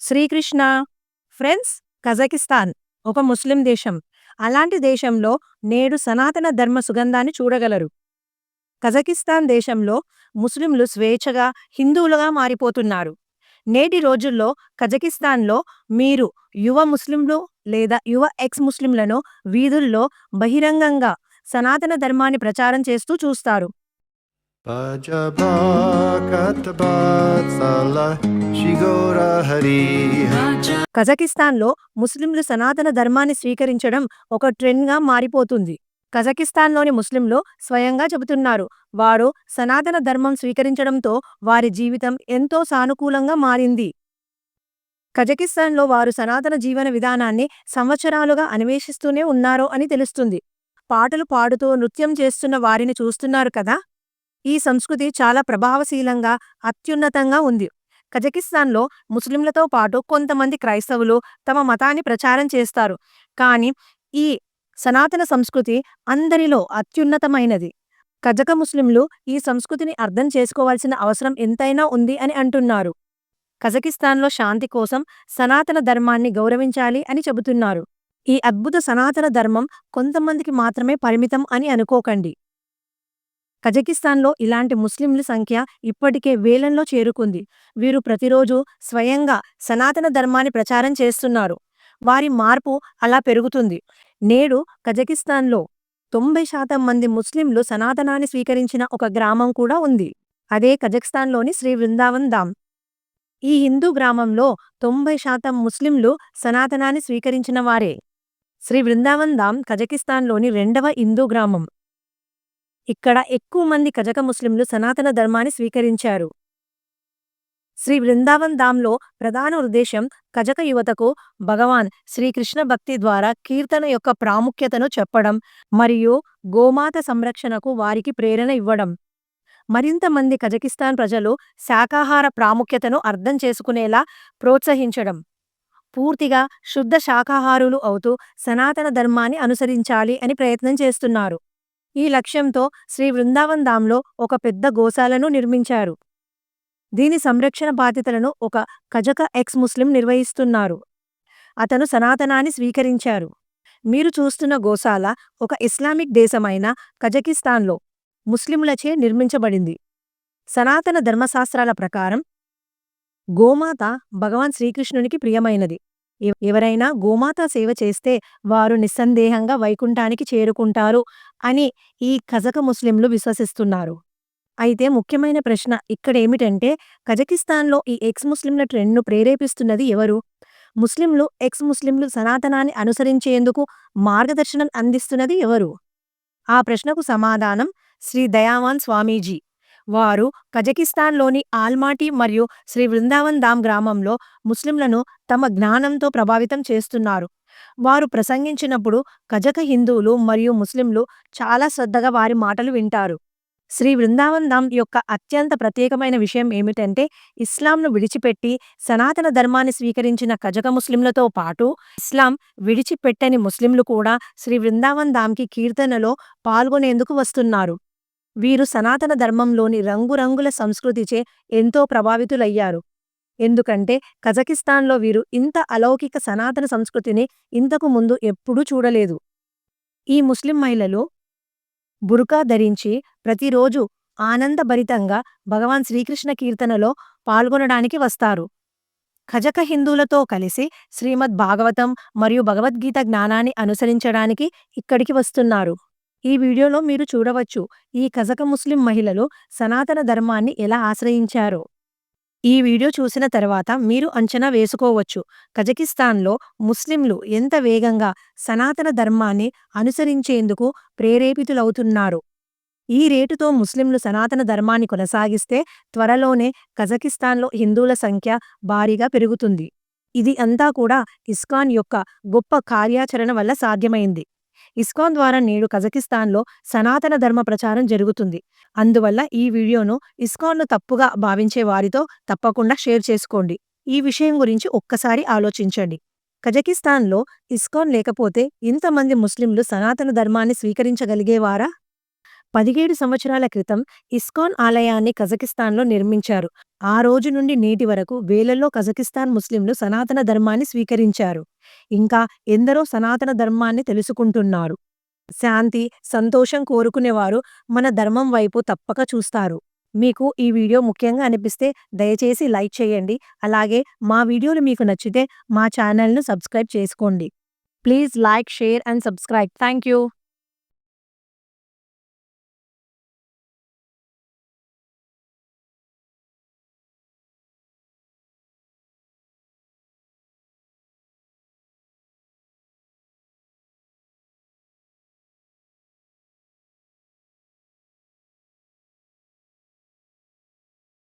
Srikrishna friends Kazakhstan ఒక ముస్లిం దేశం. అలాంటి దేశంలో నేడు సనాతన ధర్మ సుగంధాన్ని చూడగలరు. కజకిస్తాన్ దేశంలో ముస్లింలు స్వేచ్ఛగా హిందువులుగా మారిపోతున్నారు. నేటి రోజుల్లో కజకిస్తాన్లో మీరు యువ ముస్లింలు లేదా యువ ఎక్స్ ముస్లింలను వీధుల్లో బహిరంగంగా సనాతన ధర్మాన్ని ప్రచారం చేస్తూ చూస్తారు. కజకిస్తాన్లో ముస్లింలు సనాతన ధర్మాన్ని స్వీకరించడం ఒక ట్రెండ్గా మారిపోతుంది. కజకిస్తాన్లోని ముస్లింలు స్వయంగా చెబుతున్నారు వారు సనాతన ధర్మం స్వీకరించడంతో వారి జీవితం ఎంతో సానుకూలంగా మారింది. కజకిస్తాన్లో వారు సనాతన జీవన విధానాన్ని సంవత్సరాలుగా అన్వేషిస్తూనే ఉన్నారో అని తెలుస్తుంది. పాటలు పాడుతూ నృత్యం చేస్తున్న వారిని చూస్తున్నారు కదా? ఈ సంస్కృతి చాలా ప్రభావశీలంగా అత్యున్నతంగా ఉంది. కజకిస్తాన్లో ముస్లింలతో పాటు కొంతమంది క్రైస్తవులు తమ మతాన్ని ప్రచారం చేస్తారు. కానీ ఈ సనాతన సంస్కృతి అందరిలో అత్యున్నతమైనది. కజక ముస్లింలు ఈ సంస్కృతిని అర్థం చేసుకోవాల్సిన అవసరం ఎంతైనా ఉంది అని అంటున్నారు. కజకిస్తాన్లో శాంతి కోసం సనాతన ధర్మాన్ని గౌరవించాలి అని చెబుతున్నారు. ఈ అద్భుత సనాతన ధర్మం కొంతమందికి మాత్రమే పరిమితం అని అనుకోకండి. కజకిస్తాన్లో ఇలాంటి ముస్లింల సంఖ్య ఇప్పటికే వేలంలో చేరుకుంది. వీరు ప్రతిరోజు స్వయంగా సనాతన ధర్మాన్ని ప్రచారం చేస్తున్నారు. వారి మార్పు అలా పెరుగుతుంది. నేడు కజకిస్తాన్లో తొంభై శాతం మంది ముస్లింలు సనాతనాన్ని స్వీకరించిన ఒక గ్రామం కూడా ఉంది. అదే కజకిస్తాన్లోని శ్రీ వృందావన్ ధామ్. ఈ హిందూ గ్రామంలో తొంభై శాతం ముస్లింలు సనాతనాన్ని స్వీకరించిన వారే. శ్రీ వృందావన్ ధామ్ కజకిస్తాన్లోని రెండవ హిందూ గ్రామం. ఇక్కడ ఎక్కువ మంది కజక ముస్లింలు సనాతన ధర్మాన్ని స్వీకరించారు. శ్రీ బృందావన్ దాంలో ప్రధాన ఉద్దేశం కజక యువతకు భగవాన్ శ్రీకృష్ణ భక్తి ద్వారా కీర్తన యొక్క ప్రాముఖ్యతను చెప్పడం మరియు గోమాత సంరక్షణకు వారికి ప్రేరణ ఇవ్వడం. మరింత మంది కజకిస్తాన్ ప్రజలు శాకాహార ప్రాముఖ్యతను అర్థం చేసుకునేలా ప్రోత్సహించడం. పూర్తిగా శుద్ధ శాకాహారులు అవుతూ సనాతన ధర్మాన్ని అనుసరించాలి అని ప్రయత్నం చేస్తున్నారు. ఈ లక్ష్యంతో శ్రీ వృందావన్ ధామ్లో ఒక పెద్ద గోశాలను నిర్మించారు. దీని సంరక్షణ బాధ్యతలను ఒక కజక ఎక్స్ ముస్లిం నిర్వహిస్తున్నారు. అతను సనాతనాన్ని స్వీకరించారు. మీరు చూస్తున్న గోశాల ఒక ఇస్లామిక్ దేశమైన కజకిస్తాన్లో ముస్లిములచే నిర్మించబడింది. సనాతన ధర్మశాస్త్రాల ప్రకారం గోమాత భగవాన్ శ్రీకృష్ణునికి ప్రియమైనది. ఎవరైనా గోమాత సేవ చేస్తే వారు నిస్సందేహంగా వైకుంఠానికి చేరుకుంటారు అని ఈ కజక ముస్లింలు విశ్వసిస్తున్నారు. అయితే ముఖ్యమైన ప్రశ్న ఇక్కడేమిటంటే కజకిస్తాన్లో ఈ ఎక్స్ ముస్లింల ట్రెండ్ను ప్రేరేపిస్తున్నది ఎవరు? ముస్లింలు ఎక్స్ ముస్లింలు సనాతనాన్ని అనుసరించేందుకు మార్గదర్శనం అందిస్తున్నది ఎవరు? ఆ ప్రశ్నకు సమాధానం శ్రీ దయావాన్ స్వామీజీ. వారు కజకిస్తాన్లోని ఆల్మాటి మరియు శ్రీ వృందావన్ ధామ్ గ్రామంలో ముస్లింలను తమ జ్ఞానంతో ప్రభావితం చేస్తున్నారు. వారు ప్రసంగించినప్పుడు కజక హిందువులు మరియు ముస్లింలు చాలా శ్రద్ధగా వారి మాటలు వింటారు. శ్రీ వృందావన్ ధామ్ యొక్క అత్యంత ప్రత్యేకమైన విషయం ఏమిటంటే ఇస్లాంను విడిచిపెట్టి సనాతన ధర్మాన్ని స్వీకరించిన కజక ముస్లింలతో పాటు ఇస్లాం విడిచిపెట్టని ముస్లింలు కూడా శ్రీ వృందావన్ ధామ్కి కీర్తనలో పాల్గొనేందుకు వస్తున్నారు. వీరు సనాతన ధర్మంలోని రంగురంగుల సంస్కృతిచే ఎంతో ప్రభావితులయ్యారు. ఎందుకంటే కజకిస్తాన్లో వీరు ఇంత అలౌకిక సనాతన సంస్కృతిని ఇంతకు ముందు ఎప్పుడూ చూడలేదు. ఈ ముస్లిం మహిళలు బురుకా ధరించి ప్రతిరోజు ఆనందభరితంగా భగవాన్ శ్రీకృష్ణ కీర్తనలో పాల్గొనడానికి వస్తారు. ఖజక హిందువులతో కలిసి శ్రీమద్ భాగవతం మరియు భగవద్గీత జ్ఞానాన్ని అనుసరించడానికి ఇక్కడికి వస్తున్నారు. ఈ వీడియోలో మీరు చూడవచ్చు ఈ కజక ముస్లిం మహిళలు సనాతన ధర్మాన్ని ఎలా ఆశ్రయించారో. ఈ వీడియో చూసిన తర్వాత మీరు అంచనా వేసుకోవచ్చు కజకిస్తాన్లో ముస్లింలు ఎంత వేగంగా సనాతన ధర్మాన్ని అనుసరించేందుకు ప్రేరేపితులవుతున్నారు. ఈ రేటుతో ముస్లింలు సనాతన ధర్మాన్ని కొనసాగిస్తే త్వరలోనే కజకిస్తాన్లో హిందువుల సంఖ్య భారీగా పెరుగుతుంది. ఇది అంతా కూడా ఇస్కాన్ యొక్క గొప్ప కార్యాచరణ వల్ల సాధ్యమైంది. ఇస్కాన్ ద్వారా నేడు కజకిస్తాన్లో సనాతన ధర్మ ప్రచారం జరుగుతుంది. అందువల్ల ఈ వీడియోను ఇస్కాన్ను తప్పుగా భావించే వారితో తప్పకుండా షేర్ చేసుకోండి. ఈ విషయం గురించి ఒక్కసారి ఆలోచించండి. కజకిస్తాన్లో ఇస్కాన్ లేకపోతే ఇంతమంది ముస్లింలు సనాతన ధర్మాన్ని స్వీకరించగలిగేవారా? పదిహేడు సంవత్సరాల క్రితం ఇస్కాన్ ఆలయాన్ని కజకిస్తాన్లో నిర్మించారు. ఆ రోజు నుండి నేటి వరకు వేలల్లో కజకిస్తాన్ ముస్లింలు సనాతన ధర్మాన్ని స్వీకరించారు. ఇంకా ఎందరో సనాతన ధర్మాన్ని తెలుసుకుంటున్నారు. శాంతి సంతోషం కోరుకునేవారు మన ధర్మం వైపు తప్పక చూస్తారు. మీకు ఈ వీడియో ముఖ్యంగా అనిపిస్తే దయచేసి లైక్ చేయండి. అలాగే మా వీడియోలు మీకు నచ్చితే మా ఛానల్ను సబ్స్క్రైబ్ చేసుకోండి. Please like share and subscribe. Thank you